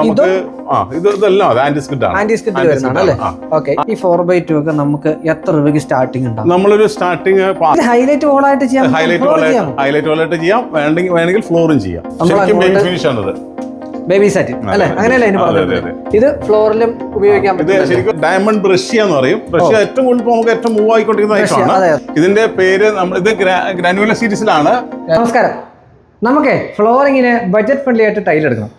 നമുക്ക് ആ ഇത് ഇതെല്ലാം അതെ ആന്റി ആണ്. ആന്റി സ്കിറ്റ് വരുന്നതാണ് അല്ലേ. ഓക്കെ ഈ ഫോർ ബൈ ടു ഒക്കെ നമുക്ക് എത്ര രൂപയ്ക്ക് സ്റ്റാർട്ടിംഗ് ഉണ്ടാവും? നമ്മളൊരു സ്റ്റാർട്ടിംഗ് ഹൈലൈറ്റ് ആയിട്ട് ചെയ്യാം. ഹൈലൈറ്റ് വാളായിട്ട് ഹൈലൈറ്റ് ആയിട്ട് ചെയ്യാം. വേണമെങ്കിൽ വേണമെങ്കിൽ ഫ്ലോറും ചെയ്യാം. ശരിക്കും ഫിനിഷ് ആണിത്. ബേബി സാറ്റ് അല്ലെ? അങ്ങനെയല്ലേ ഇത് ഫ്ലോറിലും ഉപയോഗിക്കാൻ പറ്റും ശരിക്കും ഡയമണ്ട് ബ്രഷ്യ എന്ന് പറയും. ബ്രഷ്യ ഏറ്റവും കൂടുതൽ നമുക്ക് ഏറ്റവും മൂവ് ആയിക്കൊണ്ടിരിക്കുന്ന ഐറ്റമാണ്. ഇതിന്റെ പേര് നമ്മൾ ഇത് ഗ്രാനുവല സീരീസിലാണ് നമസ്കാരം. നമുക്ക് ഫ്ലോറിങ്ങിന് ബഡ്ജറ്റ് ഫ്രണ്ട്ലി ആയിട്ട് ടൈൽ എടുക്കണം.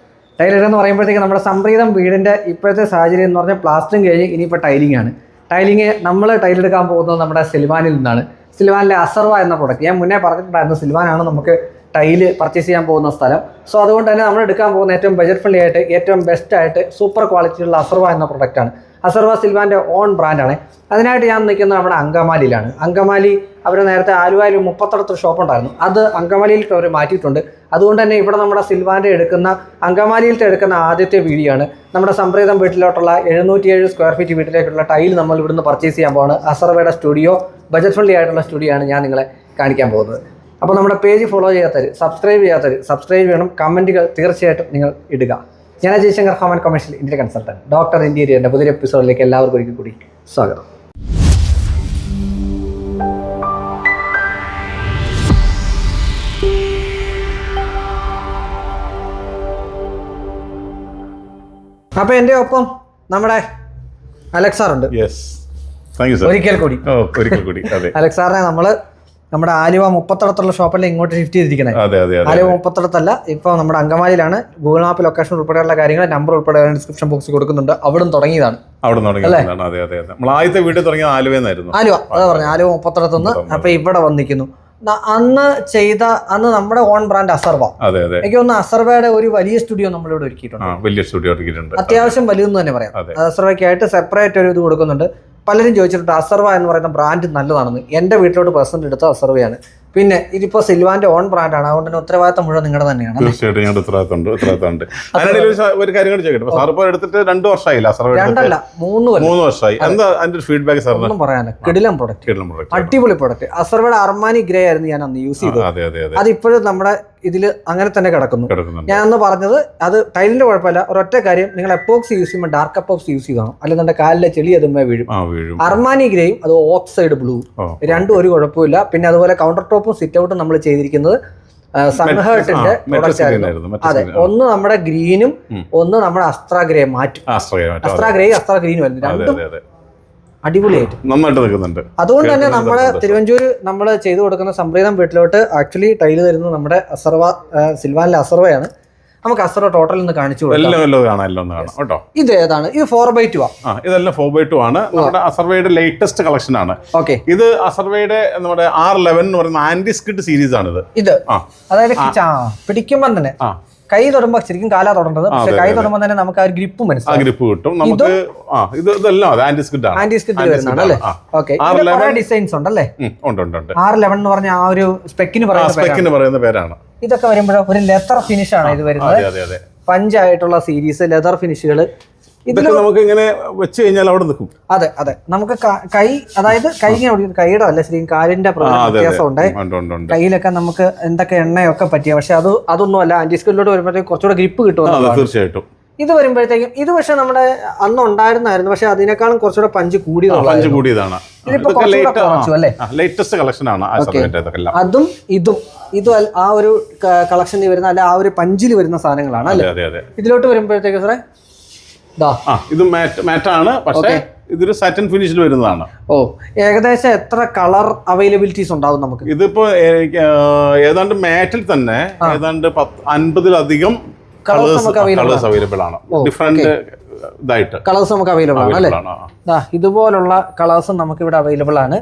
ടൈൽ എന്ന് പറയുമ്പോഴത്തേക്ക് നമ്മുടെ സംപ്രീതം വീടിന്റെ ഇപ്പോഴത്തെ സാഹചര്യം എന്ന് പറഞ്ഞാൽ പ്ലാസ്റ്ററിങ് കഴിഞ്ഞ് ഇനിയിപ്പോൾ ടൈലിംഗ് ആണ്. ടൈലിംഗ് നമ്മൾ ടൈലെടുക്കാൻ പോകുന്നത് നമ്മുടെ സിൽവാനിൽ നിന്നാണ്. സിൽവാനിലെ അസർവ എന്ന പ്രൊഡക്റ്റ് ഞാൻ മുന്നേ പറഞ്ഞിട്ടുണ്ടായിരുന്നു സിൽവാനാണ് നമുക്ക് ടൈൽ പർച്ചേസ് ചെയ്യാൻ പോകുന്ന സ്ഥലം. സോ അതുകൊണ്ട് തന്നെ നമ്മൾ എടുക്കാൻ പോകുന്ന ഏറ്റവും ബജറ്റ് ഫ്രണ്ട്ലി ആയിട്ട് ഏറ്റവും ബെസ്റ്റ് ആയിട്ട് സൂപ്പർ ക്വാളിറ്റിയുള്ള അസർവ എന്ന പ്രൊഡക്റ്റാണ് അസർവ സിൽവാന്റെ ഓൺ ബ്രാൻഡാണ്. അതിനായിട്ട് ഞാൻ നിൽക്കുന്നത് നമ്മുടെ അങ്കമാലിയിലാണ്. അങ്കമാലി അവർ നേരത്തെ ആലുവയിൽ മുപ്പത്തടത്ത് ഷോപ്പ് ഉണ്ടായിരുന്നു അത് അങ്കമാലിയിലേക്ക് അവർ മാറ്റിയിട്ടുണ്ട്. അതുകൊണ്ട് തന്നെ ഇവിടെ നമ്മുടെ സിൽവാന്റെ എടുക്കുന്ന അങ്കമാലിയിലത്തെ എടുക്കുന്ന ആദ്യത്തെ വീഡിയോ നമ്മുടെ സംപ്രീതം വീട്ടിലോട്ടുള്ള എഴുന്നൂറ്റി ഏഴ് സ്ക്വയർ ഫീറ്റ് വീട്ടിലേക്കുള്ള ടൈൽ നമ്മൾ ഇവിടുന്ന് പർച്ചേസ് ചെയ്യാൻ പോകുന്നത് അസർവയുടെ സ്റ്റുഡിയോ ബജറ്റ് ഫ്രണ്ട്ലി ആയിട്ടുള്ള സ്റ്റുഡിയോ ആണ് ഞാൻ നിങ്ങളെ കാണിക്കാൻ പോകുന്നത്. അപ്പോൾ നമ്മുടെ പേജ് ഫോളോ ചെയ്യാത്തവർ സബ്സ്ക്രൈബ് ചെയ്യാത്തവർ സബ്സ്ക്രൈബ് ചെയ്യണം. കമന്റുകൾ തീർച്ചയായിട്ടും നിങ്ങൾ ഇടുക. ഞാൻ Jayashankar ഹോമൻ home and commercial India consultant doctor ഇന്റീരിയറിന്റെ പുതിയ എപ്പിസോഡിലേക്ക് എല്ലാവർക്കും ഒരിക്കൽ കൂടി സ്വാഗതം. അപ്പോൾ എന്റെ ഒപ്പം നമ്മുടെ അലക്സാർ ഉണ്ട് യെസ് താങ്ക് യു സർ ഒരിക്കൽ കൂടി. ഓ ഒരിക്കൽ കൂടി. അതെ. അലക്സാറിനെ നമ്മൾ നമ്മുടെ ആലുവ മുപ്പത്തടത്തുള്ള ഷോപ്പല്ലേ ഇങ്ങോട്ട് ഷിഫ്റ്റ് അതെ ആലുവ മുപ്പത്തടത്തല്ല ഇപ്പോൾ നമ്മുടെ അങ്കമാലിയിലാണ്. ഗൂഗിൾ മാപ്പ് ലൊക്കേഷൻ ഉൾപ്പെടെയുള്ള കാര്യങ്ങൾ നമ്പർ ഉൾപ്പെടെ ഡിസ്ക്രിപ്ഷൻ ബോക്സ് കൊടുക്കുന്നുണ്ട്. അവിടെ തുടങ്ങിയതാണ്. അവിടെ തുടങ്ങിയതാണ് അതെ അതെ നമ്മൾ ആദ്യത്തെ വീട്ടിൽ തുടങ്ങിയ ആലുവെന്നായിരുന്നു. ആലുവ അതാ പറഞ്ഞു ആലുവ മുപ്പത്തടത്തുനിന്ന് അപ്പൊ ഇവിടെ വന്നിരിക്കുന്നു. അന്ന് ചെയ്ത അന്ന് നമ്മുടെ ഓൺ ബ്രാൻഡ് അസർവ. എനിക്ക് ഒന്ന് അസർവയുടെ ഒരു വലിയ സ്റ്റുഡിയോ നമ്മളിവിടെ ഒരുക്കിയിട്ടുണ്ട്. വലിയ സ്റ്റുഡിയോ ഒരുക്കിയിട്ടുണ്ട്. അത്യാവശ്യം വലുതെന്ന് തന്നെ പറയാം. അസർവയ്ക്കായിട്ട് സെപ്പറേറ്റ് ഒരു ഇത് കൊടുക്കുന്നുണ്ട്. പലരും ചോദിച്ചിട്ടുണ്ട് അസർവ എന്ന് പറയുന്ന ബ്രാൻഡ് നല്ലതാണെന്ന്. എന്റെ വീട്ടിലോട്ട് പേഴ്സണൽ എടുത്ത അസർവയാണ്. പിന്നെ ഇതിപ്പോ സിൽവാന്റെ ഓൺ ബ്രാൻഡാണ് അതുകൊണ്ട് തന്നെ ഉത്തരവാദിത്തം മുഴുവൻ നിങ്ങളുടെ തന്നെയാണ്. തീർച്ചയായിട്ടും ഞങ്ങളുടെ ഉത്തരവാദിത്തമുണ്ട്. ഉത്തരവാദിത്തമുണ്ട്. ഒരു കാര്യം കൂടി ചോദിക്കട്ടെ. സാർ ഇപ്പോൾ എടുത്തിട്ട് രണ്ട് വർഷമായില്ല സാർ രണ്ടല്ല മൂന്ന് മൂന്ന് വർഷമായി. എന്താ അതിന്റെ ഫീഡ്ബാക്ക് സാറിന്? ഒന്നും പറയാനില്ല. കിടിലം പ്രൊഡക്റ്റ് അടിപൊളി പ്രൊഡക്റ്റ് അസർവയുടെ അർമാനി ഗ്രേ ആയിരുന്നു ഞാൻ അന്ന് യൂസ് ചെയ്തത്. അത് ഇപ്പോഴും നമ്മുടെ ഇതിൽ അങ്ങനെ തന്നെ കിടക്കുന്നു. ഞാൻ അന്ന് പറഞ്ഞത് അത് ടൈലിന്റെ കുഴപ്പമില്ല. ഒരൊറ്റ കാര്യം നിങ്ങൾ എപ്പോക്സ് യൂസ് ചെയ്യുമ്പോൾ ഡാർക്ക് അപ്പോക്സ് യൂസ് ചെയ്തണം അല്ലെങ്കിൽ നിന്റെ കാലിലെ ചെളി അതുമ്പേ വീഴും. അർമാനി ഗ്രേയും അത് ഓക്സൈഡ് ബ്ലൂ. രണ്ടും ഒരു കുഴപ്പമില്ല. പിന്നെ അതുപോലെ കൗണ്ടർ ടോപ്പും സിറ്റ് ഔട്ടും നമ്മൾ ചെയ്തിരിക്കുന്നത് സൺഹേർട്ടിന്റെ പ്രൊഡക്റ്റ് ആയിരുന്നു. അതെ ഒന്ന് നമ്മുടെ ഗ്രീനും ഒന്ന് നമ്മുടെ അസ്ത്ര ഗ്രേ മാറ്റും. അസ്ത്ര ഗ്രേ അസ്ത്ര ഗ്രീനും ആയിരുന്നു. രണ്ടും അടിപൊളിയായിട്ട്. നന്നായിട്ട് നിൽക്കുന്നുണ്ട്. അതുകൊണ്ട് തന്നെ നമ്മുടെ തിരുവഞ്ചൂര് തിരുവഞ്ചൂർ നമ്മൾ ചെയ്തു കൊടുക്കുന്ന സംപ്രീതം വീട്ടിലോട്ട് ആക്ച്വലി ടൈൽ തരുന്നത് നമ്മുടെ അസർവ സിൽവാനിലെ അസർവയാണ്. നമുക്ക് അസർവ ടോട്ടൽ ഒന്ന് കാണിച്ചു കേട്ടോ? ഇത് ഏതാണ്? ഇത് ഫോർ ബൈ ടു ആ? ഇതെല്ലാം ഫോർ ബൈ ടു ആണ്. നമ്മുടെ അസർവയുടെ ലേറ്റസ്റ്റ് കളക്ഷൻ ആണ്. ഓക്കെ ഇത് അസർവയുടെ നമ്മുടെ ആർ ലെവൻ എന്ന് പറയുന്ന ആന്റി സ്കിഡ് സീരീസ് ആണ് ഇത്. ഇത് അതായത് പിടിക്കുമ്പോ പിടിക്കുമ്പോൾ തന്നെ കൈ തൊടുമ്പോൾ ശരിക്കും കാലാ തൊടേണ്ടത്. പക്ഷെ കൈ. തൊടുമ്പോൾ തന്നെ നമുക്ക് ആ ഒരു ഗ്രിപ്പ് മനസ്സിലാവും. ഗ്രിപ്പ് കിട്ടും. നമുക്ക് ആ ഇത് ഇതെല്ലാം ആന്റി സ്കിഡ് ആണ്. ആന്റി വരുന്നുണ്ട് വരുന്നതാണ് അല്ലേ. ഓക്കെ ഡിസൈൻസ് ഉണ്ടല്ലേ? ഉണ്ട് ഉണ്ട് ഉണ്ട്. ആർ ലെവൻ എന്ന് പറഞ്ഞ ആ ഒരു സ്പെക്കിന് പറയുന്ന സ്പെക്കിന് പറയുന്ന പേരാണ്. ഇതൊക്കെ വരുമ്പോഴോ? ഒരു ലെതർ ഫിനിഷ് ആണ് ഇത് വരുന്നത്. പഞ്ചായിട്ടുള്ള സീരീസ് ലെതർ ഫിനിഷുകൾ ഇതൊക്കെ നമുക്ക് ഇങ്ങനെ വെച്ച് കഴിഞ്ഞാൽ അവിടെ നിൽക്കും. അതെ അതെ. നമുക്ക് കൈ അതായത് കൈ ഒടിക്കും. കൈയുടെ അല്ല ശരി കാലിന്റെ ആ അതെ അതെ. വ്യത്യാസം ഉണ്ട് ഉണ്ട് ഉണ്ട്. ഉണ്ട് കയ്യിലൊക്കെ നമുക്ക് എന്തൊക്കെ എണ്ണയൊക്കെ പറ്റിയ. പക്ഷെ അത് അതൊന്നും അല്ല ആന്റി സ്കില്ലോട്ട് വരുമ്പോഴത്തേക്ക് കുറച്ചുകൂടെ ഗ്രിപ്പ് കിട്ടും തീർച്ചയായിട്ടും. ഇത് വരുമ്പോഴത്തേക്കും ഇത് പക്ഷെ നമ്മുടെ അന്ന് ഉണ്ടായിരുന്നായിരുന്നു. പക്ഷെ അതിനേക്കാളും കുറച്ചുകൂടെ പഞ്ച് കൂടിയതാണ്. ലേറ്റസ്റ്റ് കളക്ഷൻ ആണ് അതും ഇതും. ഇതും ആ ഒരു കളക്ഷനിൽ വരുന്ന അല്ല ആ ഒരു പഞ്ചിൽ വരുന്ന സാധനങ്ങളാണ് അല്ലേ? ഇതിലോട്ട് വരുമ്പോഴത്തേക്ക് സാറേ ആ ഇത് മാറ്റ് മാറ്റാണ്. പക്ഷേ ഇതൊരു സാറ്റൻ ഫിനിഷിൽ വരുന്നതാണ്. ഓ ഏകദേശം എത്ര കളർ അവൈലബിലിറ്റീസ് ഉണ്ടാവും നമുക്ക്? ഇതിപ്പോ ഏതാണ്ട് മാറ്റിൽ തന്നെ ഏതാണ്ട് അൻപതിലധികം കളേഴ്സ് അവൈലബിൾ ആണ്. ഡിഫറെന്റ് ഇതായിട്ട്. കളേഴ്സ് നമുക്ക് അവൈലബിൾ ആണ് അല്ലേ? ഇതുപോലുള്ള കളേഴ്സും നമുക്ക് ഇവിടെ അവൈലബിൾ ആണ്.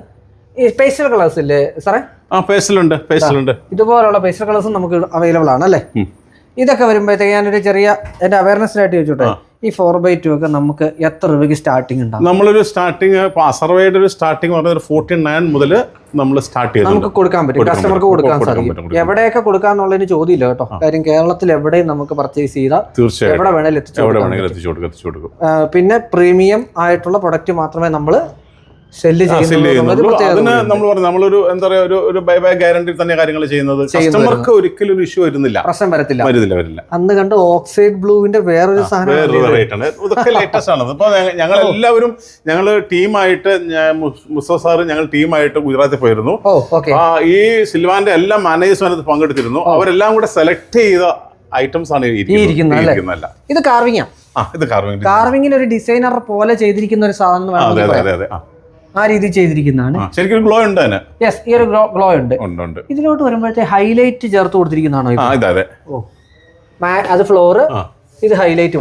സ്പെഷ്യൽ പേസ്റ്റൽ കളേഴ്സ് ഇല്ലേ സാറേ ആ പേസ്റ്റലുണ്ട് പേസ്റ്റലുണ്ട് ഇതുപോലുള്ള പേസ്റ്റൽ കളേഴ്സും നമുക്ക് അവൈലബിൾ ആണ് അല്ലേ. ഇതൊക്കെ വരുമ്പോഴത്തേക്ക് ഞാനൊരു ചെറിയ എന്റെ അവയർനെസ്സിനായിട്ട് ചോദിച്ചോട്ടെ? ഈ ഫോർ ബൈ ടു ഒക്കെ നമുക്ക് എത്ര രൂപയ്ക്ക് സ്റ്റാർട്ടിംഗ് ഉണ്ടാവും? നമ്മളൊരു സ്റ്റാർട്ടിങ് അസർവയുടെ ഒരു സ്റ്റാർട്ടിംഗ് പറഞ്ഞ ഒരു ഫോർട്ടി നയൻ മുതൽ നമ്മൾ സ്റ്റാർട്ട് നമുക്ക് കൊടുക്കാൻ പറ്റും. കസ്റ്റമർക്ക് കൊടുക്കാൻ സാധിക്കും. എവിടെയൊക്കെ കൊടുക്കാൻ ഉള്ളതിന് ചോദ്യമില്ല കേട്ടോ. കാര്യം കേരളത്തിൽ എവിടെയും നമുക്ക് പർച്ചേസ് ചെയ്താൽ തീർച്ചയായും എവിടെ വേണേലും എത്തിച്ചു കൊടുക്കും പിന്നെ പ്രീമിയം ആയിട്ടുള്ള പ്രൊഡക്റ്റ് മാത്രമേ നമ്മൾ സെല്ല് അതിന് നമ്മൾ പറഞ്ഞു നമ്മളൊരു എന്താ പറയാ ഒരു ഒരു ബൈ ബൈ ഗ്യാരണ്ടി തന്നെ കാര്യങ്ങൾ ചെയ്യുന്നത്. കസ്റ്റമർക്ക് ഒരിക്കലും ഒരു ഇഷ്യൂ വരുന്നില്ല. പ്രശ്നം വരത്തില്ല. വരുന്നില്ല വരില്ല അന്ന് കണ്ട് ഓക്സൈഡ് ബ്ലൂവിന്റെ വേറൊരു സാധനം വേറൊരു വെറൈറ്റി ആണ്. ഇതൊക്കെ ലേറ്റസ്റ്റ് ആണ്. ഇപ്പൊ ഞങ്ങൾ എല്ലാവരും ഞങ്ങൾ ടീമായിട്ട് മുസ്തഫ സാറ് ഞങ്ങൾ ടീമായിട്ട് ഗുജറാത്തിൽ പോയിരുന്നു. ഈ സിൽവാന്റെ എല്ലാ മാനേജേഴ്സും അതിനകത്ത് പങ്കെടുത്തിരുന്നു. അവരെല്ലാം കൂടെ സെലക്ട് ചെയ്ത ഐറ്റംസ് ആണ് ഇരിക്കുന്നത്. ഇത് കാർവിംഗ് ആ? ഇത് കാർവിംഗ് കാർവിംഗിന് ഒരു ഡിസൈനർ പോലെ ചെയ്തിരിക്കുന്ന ഒരു സാധനം അതെ. അതെ അതെ ആ. രീതി ചെയ്തിരിക്കുന്നതാണ്. ശരിക്കും ഗ്ലോ ഉണ്ട് യെസ് ഈ ഒരു ഗ്ലോ ഉണ്ട്. ഇതിലോട്ട് വരുമ്പോഴത്തെ ഹൈലൈറ്റ് ചേർത്ത് കൊടുത്തിരിക്കുന്നതാണോ ഇത്? ഇതെ അതെ ഓ. അത് ഫ്ലോറ് ഇത് ഹൈലൈറ്റ്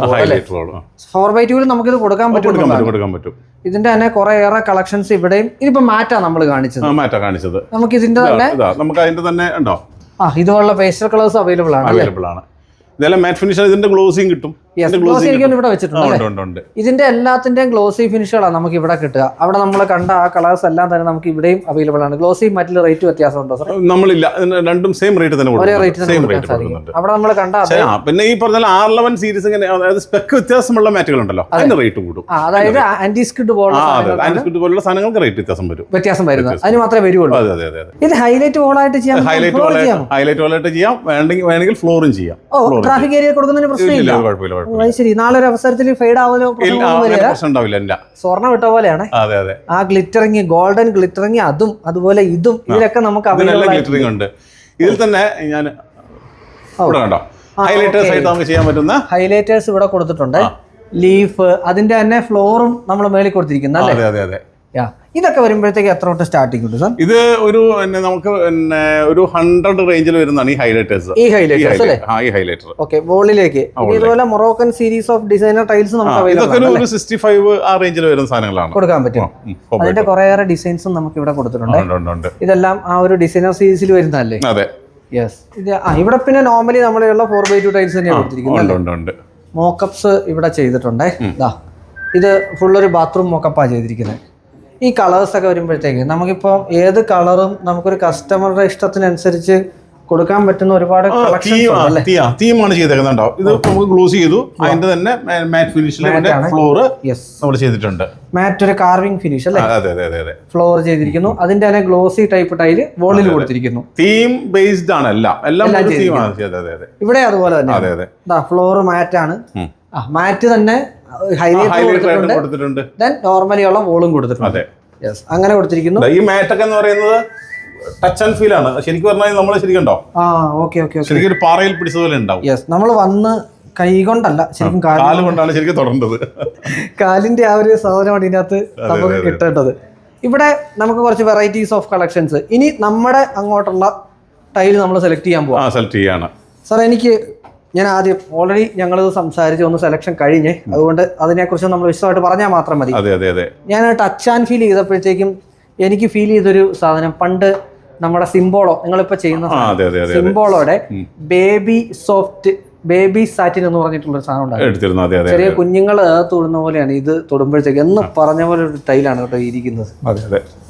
ഫോർ ബൈ ടൂവിൽ നമുക്കിത് കൊടുക്കാൻ പറ്റും ഇതിന്റെ തന്നെ കുറെ ഏറെ കളക്ഷൻസ് ഇവിടെയും ഇതിപ്പോ മാറ്റാ നമ്മൾ കാണിച്ചത്. മാറ്റാ കാണിച്ചത്. നമുക്ക് ഇതിന്റെ ഇതാ, തന്നെ ഇതാ നമുക്ക് അതിന്റെ തന്നെ ഉണ്ടോ? ആ ഇതുപോലുള്ള പേസ്റ്റൽ കളേഴ്സ് അവൈലബിൾ ആണ് അവൈലബിൾ ആണ്. ഇതെല്ലാം മാറ്റ് ഫിനിഷ് ഇതിന്റെ ഗ്ലോസിയും കിട്ടും. ഗ്ലോസി എനിക്കൊന്ന് ഇവിടെ വെച്ചിട്ടുണ്ട് ഉണ്ട് ഉണ്ട് ഉണ്ട്. ഇതിന്റെ എല്ലാത്തിന്റെയും ഗ്ലോസി ഫിനിഷുകളാണ് നമുക്ക് ഇവിടെ കിട്ടുക. അവിടെ നമ്മൾ കണ്ട ആ കളേഴ്സ് എല്ലാം തന്നെ നമുക്ക് ഇവിടെയും അവൈലബിൾ ആണ്. ഗ്ലോസി മറ്റിൽ റേറ്റ് വ്യത്യാസമുണ്ടോ സാർ നമ്മളില്ല. രണ്ടും സെയിം റേറ്റ് തന്നെ ഒരേ റേറ്റ് സെയിം റേറ്റ് സാധിക്കും. അവിടെ നമ്മൾ കണ്ട പിന്നെ ഈ പറഞ്ഞ ആർ ലെവൻ സീരീസ് ഇങ്ങനെ അതായത് സ്പെക്ക് വ്യത്യാസമുള്ള മാറ്റുകൾ ഉണ്ടല്ലോ. അതിന്റെ റേറ്റ് കൂടും. അതായത് ആന്റി സ്കിഡ് പോലുള്ള അതെ സാധനങ്ങൾക്കാണ് പോലുള്ള സാധനങ്ങൾക്ക് റേറ്റ് വ്യത്യാസം വരും. വ്യത്യാസം വരുന്നത്. അതിന് മാത്രമേ വരുള്ളൂ അതെ അതെ അതെ ഇത് ഹൈലൈറ്റ് വോളായിട്ട് ചെയ്യാം? ഹൈലൈറ്റ് ഹൈലൈറ്റ് വളരെ ചെയ്യാം. വേണമെങ്കിൽ വേണമെങ്കിൽ ഫ്ലോറും ചെയ്യാം. ഓ ട്രാഫിക് ഏരിയ കൊടുക്കുന്നതിന് പ്രശ്നമില്ല. കുഴപ്പമില്ല. ശരി. നാളെ ഒരു അവസരത്തിൽ ഫെയ്ഡ് ആവുമല്ലോ ഇല്ല പ്രശ്നമൊന്നും ആ, വരില്ല. അങ്ങനെ പ്രശ്നം ഉണ്ടാവില്ല ഇല്ല. സ്വർണം വിട്ട പോലെയാണ്. അതെ അതെ. ആ ഗ്ലിറ്ററിങ് ഗോൾഡൻ ഗ്ലിറ്ററിങ് അതും അതുപോലെ ഇതും ഇതിലൊക്കെ നമുക്ക് ഗ്ലിറ്ററിങ് ഉണ്ട്. ഇതിൽ തന്നെ ഞാൻ. കണ്ടോ? ഹൈലൈറ്റേഴ്സ്. ആയിട്ട് നമുക്ക് ചെയ്യാൻ പറ്റുന്ന ഹൈലൈറ്റേഴ്സ് ഇവിടെ കൊടുത്തിട്ടുണ്ട്. ലീഫ് അതിന്റെ തന്നെ ഫ്ലോറും നമ്മൾ മേളിൽ കൊടുത്തിരിക്കുന്നു അല്ലേ? അതെ അതെ അതെ. ഇതൊക്കെ വരുമ്പോഴത്തേക്ക് എത്ര തൊട്ട് സ്റ്റാർട്ടിംഗ് ഉണ്ട് സാർ ഇത് ഒരു നമുക്ക് പിന്നെ ഒരു ഹൺഡ്രഡ് റേഞ്ചിൽ വരുന്നതാണ് ഈ ഹൈലൈറ്റേഴ്സ് ഈ ഹൈലൈറ്റർ ഓക്കെ വോളിലേക്ക് ഇതുപോലെ Moroccan series of designer tiles നമുക്ക് ഇതൊക്കെ ഒരു സിക്സ്റ്റി ഫൈവ് ആ റേഞ്ചിൽ വരുന്ന സാധനങ്ങളാണ്. കൊടുക്കാൻ പറ്റും. അതിന്റെ കുറേയേറെ ഡിസൈൻസും നമുക്ക് ഇവിടെ കൊടുത്തിട്ടുണ്ട്. ഇതെല്ലാം ആ ഒരു ഡിസൈനർ സീരീസിൽ വരുന്നതല്ലേ? അതെ. യെസ് ഇത് ആ ഇവിടെ പിന്നെ നോർമലി നമ്മളുള്ള ഫോർ ബൈ ടു ടൈൽസ് തന്നെയാണ് കൊടുത്തിരിക്കുന്നത് മോക്കപ്സ് ഇവിടെ ചെയ്തിട്ടുണ്ട്. ഇതാ ഇത് ഫുള്ളൊരു ബാത്റൂം മോക്കപ്പാണ് ചെയ്തിരിക്കുന്നത് ഈ കളേഴ്സ് ഒക്കെ വരുമ്പോഴത്തേക്ക് നമുക്കിപ്പോൾ ഏത് കളറും നമുക്കൊരു കസ്റ്റമറുടെ ഇഷ്ടത്തിനനുസരിച്ച് കൊടുക്കാൻ പറ്റുന്ന ഒരുപാട് തീമാണ് ചെയ്തേക്കുന്നുണ്ടോ ഇത് നമുക്ക് ഗ്ലൂസ് ചെയ്തു. അതിന്റെ തന്നെ മാറ്റ് ഫിനിഷിൽ ഫ്ലോർ നമ്മൾ ചെയ്തിട്ടുണ്ട്. മാറ്റ് ഒരു കാർവിംഗ് ഫിനിഷ് അല്ലേ? അതെ അതെ അതെ ഫ്ലോർ ചെയ്തിരിക്കുന്നു. അതിന്റെ തന്നെ ഗ്ലോസി ടൈപ്പ് ടൈൽ വോളിൽ കൊടുത്തിരിക്കുന്നു. തീം ബേസ്ഡ് ആണ് എല്ലാം. എല്ലാം തീമാണ് ഇവിടെ അതുപോലെ തന്നെ. ഫ്ലോർ മാറ്റ് ആണ്. മാറ്റ് തന്നെ ഹൈലൈറ്റ് കൊടുത്തിട്ടുണ്ട്. ദെൻ നോർമലി ഉള്ള വോളും കൊടുത്തിട്ടുണ്ട്. യെസ് അങ്ങനെ കൊടുത്തിരിക്കുന്നു. ഈ മാറ്റൊക്കെ എന്ന് പറയുന്നത് ടച്ച് ആൻഡ് ഫീൽ ആണ്. ശരിക്കും പറഞ്ഞാൽ നമ്മൾ ശരിക്കും ഉണ്ടോ? ആ ഓക്കെ ഓക്കെ ശരിക്കും ഒരു പാറയിൽ പിടിച്ചതുപോലെ ഉണ്ടാവും. യെസ് നമ്മൾ വന്ന് കൈ കൊണ്ടല്ല ശരിക്കും കാൽ കൊണ്ടാണ് ശരിക്കും തുടരേണ്ടത് കാലിന്റെ ആ ഒരു സാധനമാണ് ഇതിനകത്ത് നമുക്ക്. കിട്ടേണ്ടത്. ഇവിടെ നമുക്ക് കുറച്ച് വെറൈറ്റീസ് ഓഫ് കളക്ഷൻസ് ഇനി നമ്മുടെ അങ്ങോട്ടുള്ള ടൈൽ നമ്മൾ സെലക്ട് ചെയ്യാൻ പോവാം. സെലക്ട് ചെയ്യാണ്. സാർ എനിക്ക് ഞാൻ ആദ്യം ഓൾറെഡി ഞങ്ങൾ സംസാരിച്ചു ഒന്ന് സെലക്ഷൻ കഴിഞ്ഞ്. അതുകൊണ്ട് അതിനെക്കുറിച്ച് നമ്മൾ വിശദമായിട്ട് പറഞ്ഞാൽ മാത്രം മതി. അതെ അതെ അതെ. ഞാൻ ടച്ച് ആൻഡ് ഫീൽ ചെയ്തപ്പോഴത്തേക്കും എനിക്ക് ഫീൽ ചെയ്തൊരു സാധനം. പണ്ട് നമ്മുടെ സിംബോളോ നിങ്ങളിപ്പോൾ ചെയ്യുന്ന സിംബോളോടെ ബേബി സോഫ്റ്റ് ബേബി സാറ്റിൻ എന്ന് പറഞ്ഞിട്ടുള്ള ഒരു സാധനം ഉണ്ടായിരുന്നു. ചെറിയ കുഞ്ഞുങ്ങൾ തൊടുന്ന പോലെയാണ് ഇത് തൊടുമ്പോഴത്തേക്ക്. എന്ന് പറഞ്ഞ പോലെ ഒരു ടൈലാണ് കേട്ടോ ഇരിക്കുന്നത്.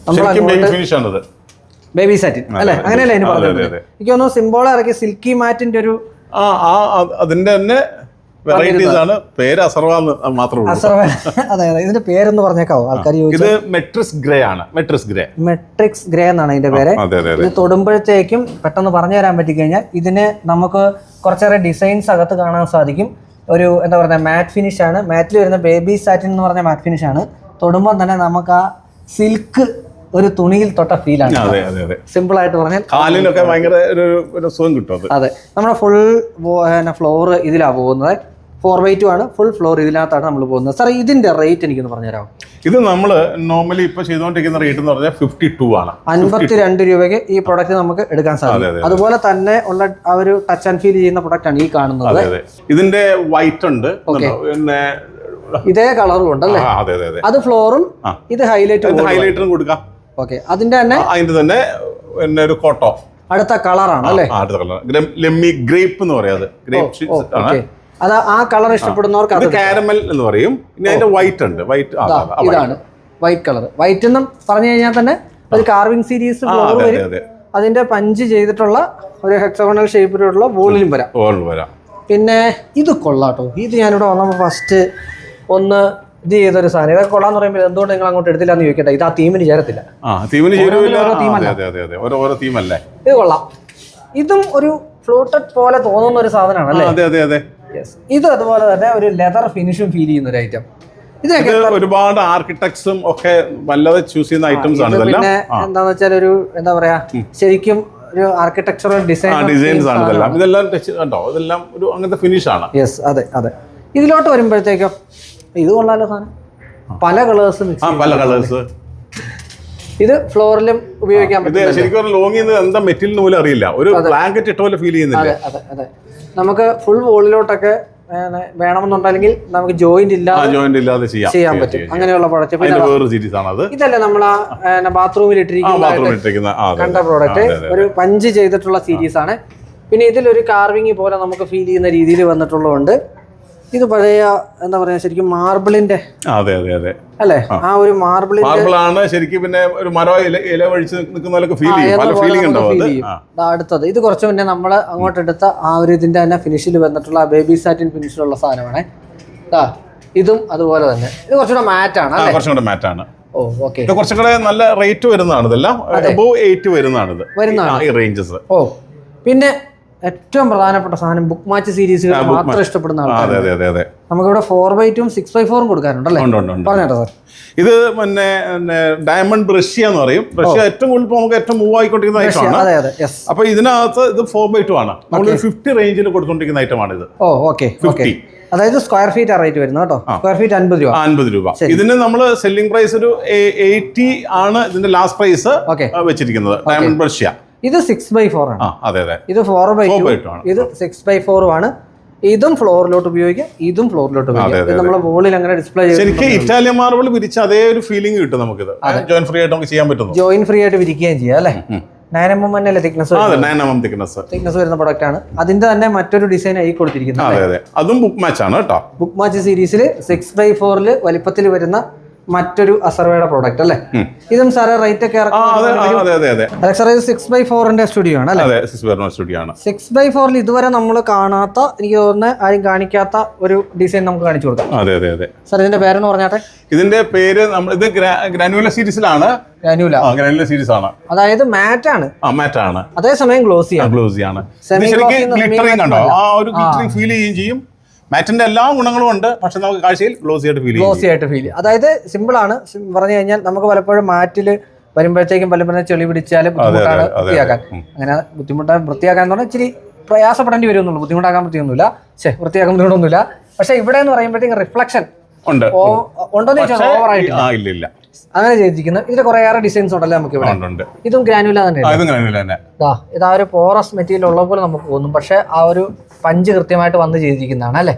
നമ്മൾ ബേബി സാറ്റിൻ അല്ലെ? അങ്ങനെയല്ലേ പറഞ്ഞത്. എനിക്ക് തോന്നുന്നു സിംബോള ഇറക്കി സിൽക്കി മാറ്റിന്റെ ഒരു ആ ആ അത് അതിന്റെ തന്നെ വെറൈറ്റീസ് ആണ്. പേര് അസർവാന്ന് മാത്രമേ അസർവ അതെ അതെ. ഇതിന്റെ പേരെന്ന് പറഞ്ഞേക്കാവോ? ആൾക്കാർ ഇത് മെട്രിക്സ് ഗ്രേ ആണ്. Matrix grey. മെട്രിക്സ് ഗ്രേ എന്നാണ് ഇതിന്റെ പേര്. ഇത് തൊടുമ്പോഴത്തേക്കും പെട്ടെന്ന് പറഞ്ഞു തരാൻ പറ്റിക്കഴിഞ്ഞാൽ ഇതിന് നമുക്ക് കുറച്ചേറെ ഡിസൈൻസ് അകത്ത് കാണാൻ സാധിക്കും. ഒരു എന്താ പറയുക മാറ്റ് ഫിനിഷ് ആണ്. മാറ്റിൽ വരുന്ന ബേബി സാറ്റിൻ എന്ന് പറഞ്ഞ മാറ്റ് ഫിനിഷ് ആണ്. തൊടുമ്പോൾ തന്നെ നമുക്ക് ആ സിൽക്ക് ഒരു തുണിയിൽ തൊട്ട ഫീലാണ് അതെ അതെ അതെ. സിമ്പിൾ ആയിട്ട് പറഞ്ഞാൽ കാലിനൊക്കെ ഭയങ്കര ഒരു ഒരു സുഖം കിട്ടും അതെ. നമ്മുടെ ഫുൾ ഫ്ലോർ ഇതിലാണ് പോകുന്നത്. ഫോർ ബൈ ടു ആണ്. ഫുൾ ഫ്ലോർ ഇതിനകത്താണ് നമ്മൾ പോകുന്നത്. സാർ ഇതിന്റെ റേറ്റ് എനിക്കൊന്ന് പറഞ്ഞുതരാമോ? ഇത് നമ്മൾ നോർമലി ഇപ്പൊ ചെയ്തുകൊണ്ടിരിക്കുന്ന റേറ്റ് എന്ന് പറഞ്ഞാൽ ഫിഫ്റ്റി ടു ആണ്. അൻപത്തി രണ്ട് രൂപയ്ക്ക് ഈ പ്രൊഡക്റ്റ് നമുക്ക് എടുക്കാൻ സാധിക്കും. അതുപോലെ തന്നെ ഉള്ള ആ ഒരു ടച്ച് ആൻഡ് ഫീൽ ചെയ്യുന്ന പ്രൊഡക്റ്റ് ആണ് ഈ കാണുന്നത്. ഇതിന്റെ വൈറ്റ് ഉണ്ട്? പിന്നെ ഇതേ കളറും ഉണ്ടല്ലേ? അതെ ഫ്ലോറും ഇത് ഹൈലൈറ്റ് ഹൈലൈറ്ററും കൊടുക്കാം? ഓക്കെ അതിന്റെ തന്നെ അതിന്റെ തന്നെ പിന്നെ ഒരു കോട്ടോ. അടുത്ത കളറാണ് അല്ലേ? അടുത്ത കളർ ലെമ്മി ഗ്രേപ്പ് എന്ന് പറയാത് ഗ്രേപ്പ് ആണ്. അത് ആ കളർ ഇഷ്ടപ്പെടുന്നവർക്ക് അത് കാരമൽ എന്ന് പറയും. ഇനി അതിന്റെ വൈറ്റ് ഉണ്ട്. വൈറ്റ് ഇതാ, ഇതാണ്. വൈറ്റ് കളർ വൈറ്റ് എന്നും പറഞ്ഞു കഴിഞ്ഞാൽ തന്നെ ഒരു കാർവിംഗ് സീരീസ് അതെ അതെ അതിന്റെ പഞ്ച് ചെയ്തിട്ടുള്ള ഒരു ഹെക്സഗണൽ ഷേപ്പിലുള്ള വോളിലും വരാം. വരാം. പിന്നെ ഇത് കൊള്ളാട്ടോ ഇത് ഞാനിവിടെ വന്നപ്പോൾ ഫസ്റ്റ് ഒന്ന് ഇത് ചെയ്തൊരു സാധനം? ഇതൊക്കെ കൊള്ളാന്ന് പറയുമ്പോൾ എന്തുകൊണ്ട് നിങ്ങൾ അങ്ങോട്ട് എടുത്തില്ല എന്ന് ചോദിക്കട്ടെ ഇത് ആ തീമിന് ചേരത്തില്ല. ആ തീമിന് ഇത് കൊള്ളാം. ഇതും ഒരു ഫ്ലൂട്ടഡ് പോലെ തോന്നുന്ന ഒരു സാധനമാണ് അല്ലേ? ഇത് അതുപോലെ തന്നെ ഒരു ലെതർ ഫിനിഷും ഫീൽ ചെയ്യുന്ന ഒരു ഐറ്റം ഇതിനൊക്കെ ഒരുപാട് ആർക്കിടെക്ട്സും ഒക്കെ വല്ലതെ ചൂസ് ചെയ്യുന്ന ഐറ്റംസ് ആണ് പിന്നെ എന്താന്ന് വെച്ചാൽ ഒരു എന്താ പറയാ ശരിക്കും ഒരു ആർക്കിടെക്ചറൽ ഡിസൈൻ ഡിസൈൻസ് ആണ് ഇതെല്ലാം. ഇതെല്ലാം കണ്ടോ? ഇതെല്ലാം ഒരു അങ്ങനത്തെ ഫിനിഷ് ആണ്. യെസ് അതെ അതെ. ഇതിലോട്ട് വരുമ്പോഴത്തേക്കോ ഇത് കൊള്ളാലോ സാധനം. പല കളേഴ്സ് മിക്സ് പല കളേഴ്സ് ഇത് ഫ്ലോറിലും ഉപയോഗിക്കാൻ പറ്റില്ല പറ്റും ശരിക്കും എന്താ മെറ്റീരിയൽ പോലും അറിയില്ല. ഒരു ബ്ലാങ്കറ്റ് ഇട്ട പോലെ ഫീൽ ചെയ്യുന്നില്ല. അതെ അതെ നമുക്ക് ഫുൾ വോളിലോട്ടൊക്കെ വേണമെന്നുണ്ടെങ്കിൽ നമുക്ക് ജോയിന്റ് ഇല്ലാതെ ജോയിന്റ് ഇല്ലാതെ ചെയ്യാം. ചെയ്യാൻ പറ്റും. അങ്ങനെയുള്ള പ്രോഡക്റ്റ് പിന്നെ അതിന്റെ വേറൊരു ആണ് അത്. ഇതല്ലേ നമ്മൾ ബാത്റൂമിൽ ഇട്ടിരിക്കുന്ന കണ്ട. പ്രോഡക്റ്റ്. ഒരു പഞ്ച് ചെയ്തിട്ടുള്ള സീരീസ് ആണ്. പിന്നെ ഇതിലൊരു കാർവിംഗ് പോലെ നമുക്ക് ഫീൽ ചെയ്യുന്ന രീതിയിൽ വന്നിട്ടുള്ളതുകൊണ്ട് ഇത് പഴയ എന്താ പറയാ ശരിക്കും മാർബിളിന്റെ അതെ അതെ അതെ. അല്ലേ? ആ. ഒരു മാർബിൾ ആണ് ശരിക്കും പിന്നെ ഒരു മരം ഇല നിൽക്കുന്ന ഫീൽ ചെയ്യും. പല ഫീലിംഗ് ഉണ്ടാവും അടുത്തത്. ഇത് കുറച്ച് മുന്നേ നമ്മൾ അങ്ങോട്ട് എടുത്ത ആ ഒരു ഇതിന്റെ തന്നെ ഫിനിഷിൽ വന്നിട്ടുള്ള ബേബി സാറ്റിൻ ഫിനിഷിലുള്ള സാധനമാണ്. ഇതും അതുപോലെ തന്നെ. ഇത് കുറച്ചുകൂടെ മാറ്റാണ് ഓ ഓക്കെ ഇത് കുറച്ചും നല്ല റേറ്റ് വരുന്നതാണ് ഇതെല്ലാം അബോവ് എയ്റ്റ് വരുന്നതാണ്. ഇത് വരുന്നതാണ്. ഈ റേഞ്ചസ് ഓ പിന്നെ ഏറ്റവും പ്രധാനപ്പെട്ട സാധനം ബുക്ക് മാച്ച് സീരീസുകൾ മാത്രം ഇഷ്ടപ്പെടുന്ന ആൾക്കാർ നമുക്കിവിടെ ഫോർ ബൈ ടും സിക്സ് ബൈ ഫോറും കൊടുക്കാറുണ്ടല്ലേ അല്ലേ? പറഞ്ഞേട്ടോ സാർ ഇത് പിന്നെ ഡയമണ്ട് ബ്രഷ്യ എന്ന് പറയും. ബ്രഷ്യ ഏറ്റവും കൂടുതൽ നമുക്ക് ഏറ്റവും മൂവ് ആയിക്കൊണ്ടിരിക്കുന്ന ഐറ്റം ആണ്. അതെ അതെ യെസ് അപ്പൊ ഇതിനകത്ത് ഇത് ഫോർ ബൈ ടു ആണ്. നമ്മൾ ഫിഫ്റ്റി റേഞ്ചിൽ കൊടുത്തോണ്ടിരിക്കുന്ന ഐറ്റമാണ് ഇത്. Oh okay fifty 50. അതായത് സ്ക്വയർ ഫീറ്റ് ആ റേറ്റ് വരുന്നത് കേട്ടോ. സ്ക്വയർ ഫീറ്റ് അൻപത് രൂപ. അൻപത് രൂപ. ഇതിന് നമ്മൾ സെല്ലിംഗ് പ്രൈസ് ഒരു എയ്റ്റി ആണ് ഇതിന്റെ ലാസ്റ്റ് പ്രൈസ് വെച്ചിരിക്കുന്നത്. ഡയമണ്ട് ബ്രഷ്യ ഇത് സിക്സ് ബൈ ഫോർ ആണ്. അതെ അതെ. ഇത് ഫോർ ബൈ ടു ഇത് സിക്സ് ബൈ ഫോറും ആണ്. ഇതും ഫ്ലോറിലോട്ട് ഉപയോഗിക്കാം ഇതും ഫ്ലോറിലോട്ട് ഉപയോഗിക്കാം. നമ്മൾ വോളിൽ അങ്ങനെ ഡിസ്പ്ലേ ചെയ്യും ശരിക്കും ഇറ്റാലിയൻ മാർബിൾ വിരിച്ച അതേ ഒരു ഫീലിംഗ് കിട്ടും നമുക്ക് ജോയിൻ ഫ്രീ ആയിട്ട് നമുക്ക് ചെയ്യാൻ പറ്റും ജോയിൻ ഫ്രീ ആയിട്ട് വിരിക്കുകയും ചെയ്യാം അല്ലേ? നയൻ എം എം തന്നെ തിക്നസ് തിക്നസ് തിക്നസ് വരുന്ന പ്രൊഡക്റ്റ് ആണ്. അതിന്റെ തന്നെ മറ്റൊരു ഡിസൈൻ ആയി കൊടുത്തിരിക്കുന്നത്. അതും ബുക്ക് മാച്ച് ആണ് കേട്ടോ. ബുക്ക് മാച്ച് സീരീസിൽ സിക്സ് ബൈ ഫോറിൽ വലിപ്പത്തിൽ വരുന്ന മറ്റൊരു അസർവയുടെ പ്രോഡക്റ്റ് അല്ലേ? ഇതും സാറേ റേറ്റ് ഒക്കെ ഇത് സിക്സ് ബൈ ഫോറിന്റെ സ്റ്റുഡിയോ ആണ് അല്ലേ? സ്റ്റുഡിയോ ആണ്. സിക്സ് ബൈ ഫോറിൽ ഇതുവരെ നമ്മൾ കാണാത്ത എനിക്ക് തോന്നുന്ന ആരും കാണിക്കാത്ത ഒരു ഡിസൈൻ നമുക്ക് കാണിച്ചു കൊടുക്കാം. അതെ അതെ അതെ. സാർ ഇതിന്റെ പേരെന്ന് പറഞ്ഞാട്ടെ? ഇതിന്റെ പേര് നമ്മൾ ഇത് ഗ്രാനുല. സീരീസിലാണ് ഗ്രാനുല സീരീസ് ആണ്. അതായത് മാറ്റ് ആണ്. ആ മാറ്റ് ആണ്. അതേസമയം ഗ്ലോസി ആണ്. ഗ്ലോസി ആണ്. കണ്ടോ? ആ ഒരു ഫീൽ ചെയ്യുകയും ചെയ്യും. മാറ്റിന്റെ എല്ലാ ഗുണങ്ങളും ഉണ്ട്. പക്ഷെ നമുക്ക് കാഴ്ചയിൽ ഗ്ലോസി ആയിട്ട് ഫീൽ ഗ്ലോസി ആയിട്ട് ഫീൽ അതായത് സിമ്പിൾ ആണ്. പറഞ്ഞു കഴിഞ്ഞാൽ നമുക്ക് പലപ്പോഴും മാറ്റിൽ വരുമ്പോഴത്തേക്കും പലപ്പോഴും ചെളി പിടിച്ചാൽ ബുദ്ധിമുട്ടാണ്. വൃത്തിയാക്കാൻ. അങ്ങനെ ബുദ്ധിമുട്ടാൻ വൃത്തിയാക്കാൻ എന്ന് പറഞ്ഞാൽ ഇച്ചിരി പ്രയാസപ്പെടേണ്ടി വരുമെന്നുള്ളൂ ബുദ്ധിമുട്ടാക്കാൻ പറ്റിയൊന്നുമില്ല ശേ വൃത്തിയാക്കാൻ ബുദ്ധിമുട്ടൊന്നുമില്ല. പക്ഷെ ഇവിടെ എന്ന് പറയുമ്പോഴത്തേക്കും റിഫ്ലക്ഷൻ ഉണ്ട്. ഓ ഉണ്ടോന്ന് ചോദിച്ചാൽ ഓവറായിട്ട് ഇല്ല ഇല്ല. അങ്ങനെ ചെയ്തിരിക്കുന്നത് ഇതിൽ കുറെ ഏറെ ഡിസൈൻസ് ഉണ്ടല്ലേ നമുക്ക് ഇവിടെ ഇതും ഗ്രാനുല തന്നെ ആ ഇതും ഇതാ ഒരു പോറസ് മെറ്റീരിയൽ ഉള്ള പോലെ നമുക്ക് തോന്നും. പക്ഷെ ആ ഒരു പഞ്ച് കൃത്യമായിട്ട് വന്ന് ചെയ്തിരിക്കുന്നതാണ് അല്ലേ?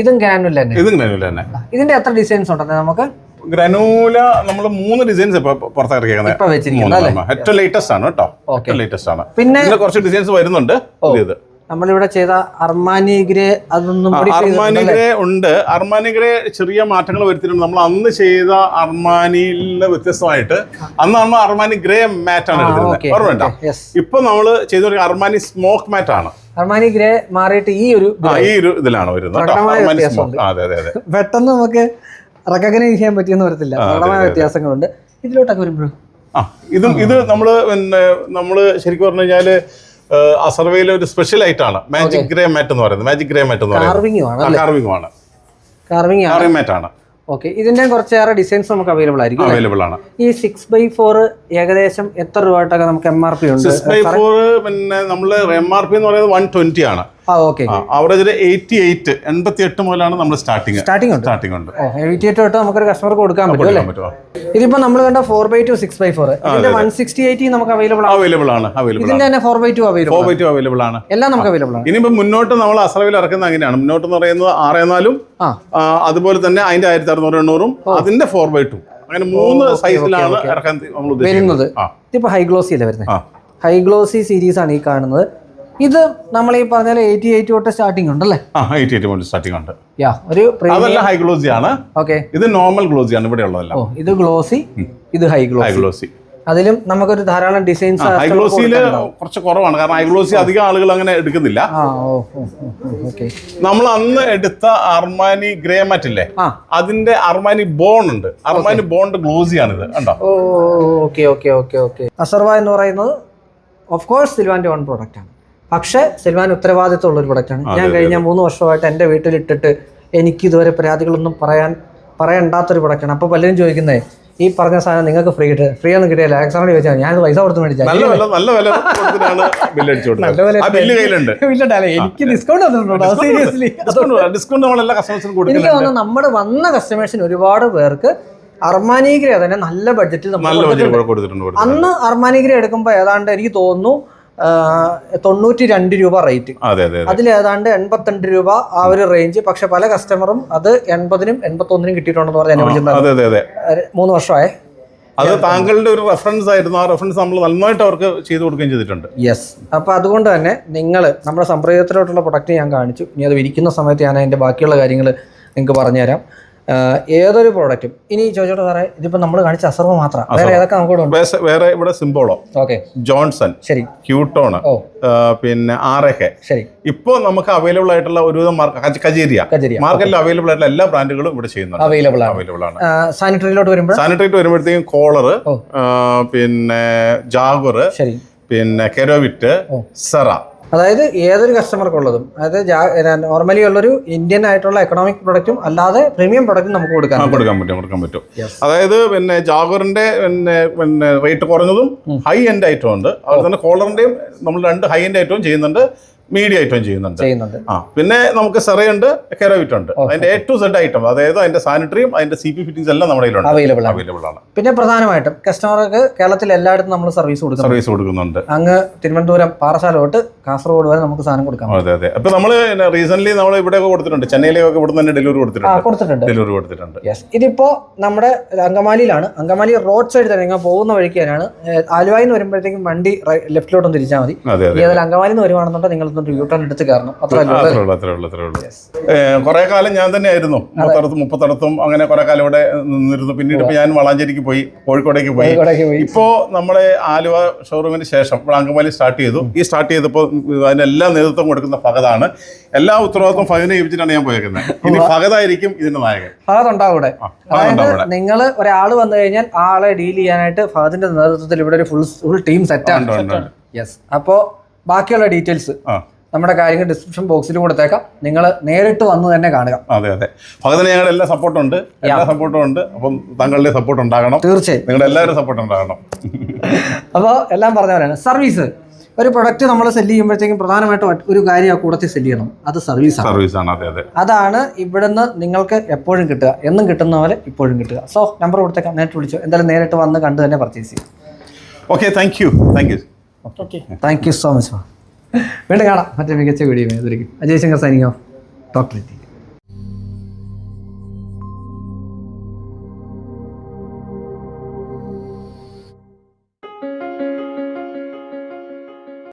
ഇതും ഗ്രാനുല തന്നെ. ഇതും ഗ്രാനുല തന്നെ. ഇതിന്റെ എത്ര ഡിസൈൻസ് ഉണ്ടെന്ന് നമുക്ക്? ഗ്രാനുല നമ്മൾ മൂന്ന് ഡിസൈൻസ് പുറത്തിറക്കിയേക്കുന്നത്. ഏറ്റവും ലേറ്റസ്റ്റ് ആണ് കേട്ടോ. ഏറ്റവും ലേറ്റസ്റ്റ് ആണ്. പിന്നെ കുറച്ച് ഡിസൈൻസ് വരുന്നുണ്ട്. ഇത് നമ്മളിവിടെ ചെയ്ത അർമാനി ഗ്രേ അതൊന്നും കൂടി അർമാനി ഗ്രേ ഉണ്ട്. അർമാനി ഗ്രേ ചെറിയ മാറ്റങ്ങൾ വരുത്തിയിട്ടുണ്ട്. നമ്മൾ അന്ന് ചെയ്ത അർമാനിയിൽ വ്യത്യസ്തമായിട്ട് അന്ന് നമ്മൾ അർമാനി ഗ്രേ മാറ്റ് ആണ് എടുത്തിരുന്നത്. ഓർമ്മയുണ്ടോ? ഇപ്പൊ നമ്മൾ ചെയ്ത അർമാനി സ്മോക്ക് മാറ്റ് ആണ്. അർമാനി ഗ്രേ മാറിയിട്ട് ഈ ഒരു ഈ ഒരു ഇതിലാണ് വരുന്നത് പെട്ടെന്ന് നമുക്ക് റെക്കഗ്നൈസ് ചെയ്യാൻ പറ്റിയെന്ന് വരത്തില്ല. പ്രകടമായ വ്യത്യാസങ്ങളുണ്ട്. ഇതിലോട്ടൊക്കെ വരുമ്പോഴും? ആ ഇതും ഇത് നമ്മൾ പിന്നെ നമ്മൾ ശരിക്കും പറഞ്ഞു അസർവയിലെ ഒരു സ്പെഷ്യൽ ആയിട്ടാണ് മാജിക് ഗ്രേ മാറ്റ് എന്ന് പറയുന്നത്. മാജിക് ഗ്രേ മാറ്റ് എന്ന് പറയുന്നത്. കാർവിംഗും ആണ് കാർവിംഗ് മാറ്റ് ആണ്. ഓക്കെ ഇതിന്റെ കുറച്ചേറെ ഡിസൈൻസ് നമുക്ക് അവൈലബിൾ ആയിരിക്കും? അവൈലബിൾ ആണ്. ഈ സിക്സ് ബൈ ഫോർ ഏകദേശം എത്ര രൂപ നമുക്ക് എം ആർ പി ഉണ്ട്? സിക്സ് ബൈ ഫോർ പിന്നെ നമ്മൾ എം ആർ പി എന്ന് പറയുന്നത് വൺ ട്വന്റി ആണ്. ആ ഓക്കെ ആവറേജ് എയ്റ്റി എയ്റ്റ് എൺപത്തി എട്ട് മുതലാണ് നമ്മൾ സ്റ്റാർട്ടിങ് സ്റ്റാർട്ടിംഗ് സ്റ്റാർട്ടിംഗ് ഉണ്ട്. എയ്റ്റി എയ്റ്റ് തൊട്ട് നമുക്കൊരു കസ്റ്റമർക്ക് കൊടുക്കാൻ പറ്റും ഇതിപ്പോ നമ്മൾ കണ്ട four by two six by four ഇതിന്റെ വൺ സിക്സ്റ്റി എയ്റ്റ് നമുക്ക് അവൈലബിൾ ആണ്. അവൈലബിൾ ആണ് അവൈലബിൾ ഇതിന്റെ തന്നെ four by two available four by two available ആണ്. എല്ലാം നമുക്ക് അവൈലബിൾ ആണ്. ഇനിയിപ്പോ മുന്നോട്ട് നമ്മൾ അസറവിൽ ഇറക്കുന്നത് അങ്ങനെയാണ്. മുന്നോട്ട് എന്ന് പറയുന്നത് ആറ് നാലും അതുപോലെ തന്നെ അതിന്റെ ആയിരത്തി അറുന്നൂറ് എണ്ണൂറും അതിന്റെ ഫോർ ബൈ ടു അങ്ങനെ മൂന്ന് സൈസിലാണ് ഇറക്കാൻ നമ്മൾ ഉദ്ദേശിക്കുന്നത്. ഇതിപ്പോ ഹൈ ഗ്ലോസി അല്ലേ വരുന്നത്? ഹൈ ഗ്ലോസി സീരീസ് ആണ് ഈ കാണുന്നത്. ഇത് നമ്മൾ ഈ പറഞ്ഞ എയ്റ്റി എയ്റ്റ് തൊട്ട് സ്റ്റാർട്ടിംഗ് ഉണ്ടല്ലേ എയ്റ്റി എയ്റ്റ് മുതൽ സ്റ്റാർട്ടിംഗ് ഉണ്ട് യാ ഒരു അതല്ല ഹൈ ഗ്ലോസി ആണ് ഓക്കെ ഇത് നോർമൽ ഗ്ലോസി ആണ് ഇവിടെ ഉള്ളതല്ല ഓ ഇത് ഗ്ലോസി ഇത് ഹൈ ഹൈ ഗ്ലോസി ഗ്ലോസി അതിലും നമുക്കൊരു ധാരാളം ഡിസൈൻസ് ഹൈ ഗ്ലോസിയിൽ കുറച്ച് കുറവാണ് കാരണം ഹൈ ഗ്ലോസി അധികം ആളുകൾ അങ്ങനെ എടുക്കുന്നില്ല നമ്മൾ അന്ന് എടുത്ത അർമാനി ഗ്രേ മാറ്റ് ഇല്ലേ അതിന്റെ അർമാനി ബോൺ ഉണ്ട് അർമാനി ബോണ്ട് ഗ്ലോസിയാണിത് കണ്ടോ ഇത് okay okay okay okay Asarva എന്ന് പറയുന്നത് ഓഫ് കോഴ്സ് സിൽവാന്റെ ഓൺ പ്രോഡക്റ്റ് ആണ് പക്ഷേ സിൽവാൻ ഉത്തരവാദിത്തമുള്ള ഒരു പ്രൊഡക്റ്റ് ആണ്. ഞാൻ കഴിഞ്ഞ മൂന്ന് വർഷമായിട്ട് എന്റെ വീട്ടിലിട്ടിട്ട് എനിക്ക് ഇതുവരെ പരാതികളൊന്നും പറയാൻ പറയണ്ടാത്തൊരു പ്രൊഡക്റ്റാണ് അപ്പോൾ പലരും ചോദിക്കുന്നേ ഈ പറഞ്ഞ സാധനം നിങ്ങൾക്ക് ഫ്രീ കിട്ടുക? ഫ്രീ ഒന്നും കിട്ടിയില്ല. ആക്സോണോട് ചോദിച്ചാൽ ഞാൻ പൈസ കൊടുത്ത് മേടിച്ചാൽ എനിക്ക് ഡിസ്കൗണ്ട് സീരിയസ്ലി എനിക്ക് തോന്നുന്നു നമ്മുടെ വന്ന കസ്റ്റമേഴ്സിന് ഒരുപാട് പേർക്ക് അർമാനിഗ്ര തന്നെ നല്ല ബഡ്ജറ്റിൽ നമ്മൾ. അന്ന് അർമാനിഗ്ര എടുക്കുമ്പോൾ ഏതാണ്ട് എനിക്ക് തോന്നുന്നു തൊണ്ണൂറ്റി രണ്ട് രൂപ റേറ്റ്. അതെ അതെ അതെ. അതിൽ ഏതാണ്ട് എൺപത്തിരണ്ട് രൂപ ആ ഒരു റേഞ്ച്. പക്ഷെ പല കസ്റ്റമറും അത് എൺപതിനും എൺപത്തൊന്നിനും കിട്ടിയിട്ടുണ്ടെന്ന് പറഞ്ഞാൽ മൂന്ന് വർഷമായി. അത് താങ്കളുടെ ഒരു റെഫറൻസ് ആയിരുന്നു. ആ റെഫറൻസ് നമ്മൾ നന്നായിട്ട് അവർക്ക് ചെയ്തു കൊടുക്കുകയും ചെയ്തിട്ടുണ്ട്. യെസ് അപ്പോൾ അതുകൊണ്ട് തന്നെ നിങ്ങൾ നമ്മുടെ സംപ്രദായത്തിലോട്ടുള്ള പ്രൊഡക്റ്റ് ഞാൻ കാണിച്ചു. ഇനി അത് വിരിക്കുന്ന സമയത്ത് ഞാൻ അതിന്റെ ബാക്കിയുള്ള കാര്യങ്ങൾ നിങ്ങൾക്ക് പറഞ്ഞുതരാം. ഏതൊരു പ്രോഡക്റ്റും ഇനി ചോദിച്ചോട്ടെ സാറേ ഇതിപ്പോ നമ്മൾ കാണിച്ച അസർവ് മാത്രം. വേറെ ഏതൊക്കെ നമുക്ക് വേറെ- ഇവിടെ സിംബോളോ ഓക്കെ. ജോൺസൺ ശരി. ക്യൂട്ടോൺ പിന്നെ ആറൊക്കെ. ശരി. ഇപ്പോ നമുക്ക് അവൈലബിൾ ആയിട്ടുള്ള ഒരുവിധം കജീരിയ. മാർക്കറ്റിൽ അവൈലബിൾ ആയിട്ടുള്ള എല്ലാ ബ്രാൻഡുകളും ഇവിടെ ചെയ്യുന്നുണ്ട്. അവൈലബിൾ ആണ്. അവൈലബിൾ ആണ്. സാനിറ്ററിയിലോട്ട് വരുമ്പോൾ സാനിറ്ററി വരുമ്പോഴത്തേക്കും കോളർ പിന്നെ ജാഗർ ശരി. പിന്നെ കെരോവിറ്റ്. സെറ. അതായത് ഏതൊരു കസ്റ്റമർക്കുള്ളതും അതായത് നോർമലി ഉള്ളൊരു ഇന്ത്യൻ ആയിട്ടുള്ള എക്കണോമിക് പ്രൊഡക്റ്റും അല്ലാതെ പ്രീമിയം പ്രൊഡക്റ്റും നമുക്ക് കൊടുക്കാൻ കൊടുക്കാൻ പറ്റും കൊടുക്കാൻ പറ്റും. അതായത് പിന്നെ ജാഗറിന്റെ പിന്നെ പിന്നെ റേറ്റ് കുറഞ്ഞതും ഹൈ എൻഡ് ഐറ്റം ഉണ്ട്. അതുപോലെ തന്നെ കോളറിന്റെയും നമ്മൾ രണ്ട് ഹൈ എൻഡ് ഐറ്റവും ചെയ്യുന്നുണ്ട്. മീഡിയം ഐറ്റം ചെയ്യുന്നുണ്ട്. ചെയ്യുന്നുണ്ട്. ആ പിന്നെ നമുക്ക് സെറയുണ്ട് കെറോവിറ്റ് ഉണ്ട്. അതിന്റെ എ ടു സെഡ് ഐറ്റം അതായത് അതിന്റെ സാനിറ്ററിയും അതിന്റെ സി പി ഫിറ്റിംഗ്സ് എല്ലാം നമ്മുടെ കയ്യിലുണ്ട്. അവൈലബിൾ ആണ്. അവൈലബിൾ ആണ്. പിന്നെ പ്രധാനമായിട്ടും കസ്റ്റമർക്ക് കേരളത്തിൽ എല്ലായിടത്തും നമ്മൾ സർവീസ് കൊടുക്കുന്നു സർവീസ് കൊടുക്കുന്നുണ്ട്. അങ്ങ് തിരുവനന്തപുരം പാറശാല തൊട്ട് കാസർഗോഡ് വരെ നമുക്ക് സാധനം കൊടുക്കാം. അതെ അതെ. അപ്പൊ നമ്മൾ റീസെന്റ് നമ്മൾ ഇവിടെ കൊടുത്തിട്ടുണ്ട്. ചെന്നൈയിലേക്ക് ഇവിടെ തന്നെ ഡെലിവറി കൊടുത്തിട്ടുണ്ട്. കൊടുത്തിട്ടുണ്ട്. ഡെലിവറി കൊടുത്തിട്ടുണ്ട്. യെസ് ഇതിപ്പോ നമ്മുടെ അങ്കമാലിയിലാണ്. അങ്കമാലി റോഡ് സൈഡ് തന്നെ ഇങ്ങനെ പോകുന്ന വഴിക്ക് തന്നെയാണ് ആലുവായിൽ നിന്ന് വരുമ്പോഴത്തേക്കും വണ്ടി ലെഫ്റ്റിലോട്ടൊന്ന് തിരിച്ചാൽ മതി. അതെ ഏതായാലും അങ്കമാലിയിൽ നിന്ന് വരുവാണെന്നുണ്ടെങ്കിൽ നിങ്ങൾ എടുത്ത് കാരണം അത്ര കുറെ കാലം ഞാൻ തന്നെ ആയിരുന്നു. മുപ്പത്തടത്തും മുപ്പത്തടത്തും അങ്ങനെ കുറെ കാലം ഇവിടെ നിന്നിരുന്നു. പിന്നീട് ഇപ്പൊ ഞാൻ വളാഞ്ചേരിക്ക് പോയി കോഴിക്കോടേക്ക് പോയി. ഇപ്പോ നമ്മുടെ ആലുവ ഷോറൂമിന് ശേഷം ഇവിടെ അങ്കമാലി സ്റ്റാർട്ട് ചെയ്തു. ഈ സ്റ്റാർട്ട് ചെയ്തപ്പോൾ അതിനെല്ലാം നേതൃത്വം കൊടുക്കുന്ന ഫഹദാണ്. എല്ലാ ഉത്തരവാദിത്വം ഫഹദിനെ ഏൽപ്പിച്ചിട്ടാണ് ഞാൻ പോയേക്കുന്നത്. ഇനി ഫഹദായിരിക്കും ഇതിന്റെ നായകൻ. ഫഹദുണ്ടാവും ഇവിടെ. അതായത് നിങ്ങൾ ഒരാൾ വന്നു കഴിഞ്ഞാൽ ആളെ ഡീൽ ചെയ്യാനായിട്ട് ഫഹദിന്റെ നേതൃത്വത്തിൽ ഇവിടെ ഒരു ഫുൾ ഫുൾ ടീം സെറ്റ് ആണ്. ഉണ്ട്, ഉണ്ട്. യെസ് അപ്പോൾ ബാക്കിയുള്ള ഡീറ്റെയിൽസ് നമ്മുടെ കാര്യങ്ങൾ ഡിസ്ക്രിപ്ഷൻ ബോക്സിൽ കൊടുത്തേക്കാം. നിങ്ങൾ നേരിട്ട് വന്ന് തന്നെ കാണുക. അതെ അതെ. ഫഹദിന് ഞങ്ങളുടെ എല്ലാ സപ്പോർട്ടും ഉണ്ട്. എല്ലാ സപ്പോർട്ടും ഉണ്ട്. അപ്പം താങ്കളുടെ സപ്പോർട്ട് ഉണ്ടാകണം. തീർച്ചയായും. നിങ്ങളുടെ എല്ലാവരും സപ്പോർട്ട് ഉണ്ടാകണം. അപ്പോൾ എല്ലാം പറഞ്ഞവരാണ് സർവീസ് ഒരു പ്രൊഡക്റ്റ് നമ്മൾ സെൽ ചെയ്യുമ്പോഴത്തേക്കും പ്രധാനമായിട്ടും ഒരു കാര്യം ആ കൂടത്തിൽ സെൽ ചെയ്യണം. അത് സർവീസ് സർവീസ് ആണ്. അതെ അതെ. അതാണ് ഇവിടുന്ന് നിങ്ങൾക്ക് എപ്പോഴും കിട്ടുക. എന്നും കിട്ടുന്ന പോലെ ഇപ്പോഴും കിട്ടുക. സോ നമ്പർ കൊടുത്തേക്കാം. നേരിട്ട് വിളിച്ചു. എന്തായാലും നേരിട്ട് വന്ന് കണ്ട് തന്നെ പർച്ചേസ് ചെയ്യാം. Okay thank you thank you thank you so much വീണ്ടും കാണാം. മറ്റേ മികച്ച video Ajay Shankar signing off doctor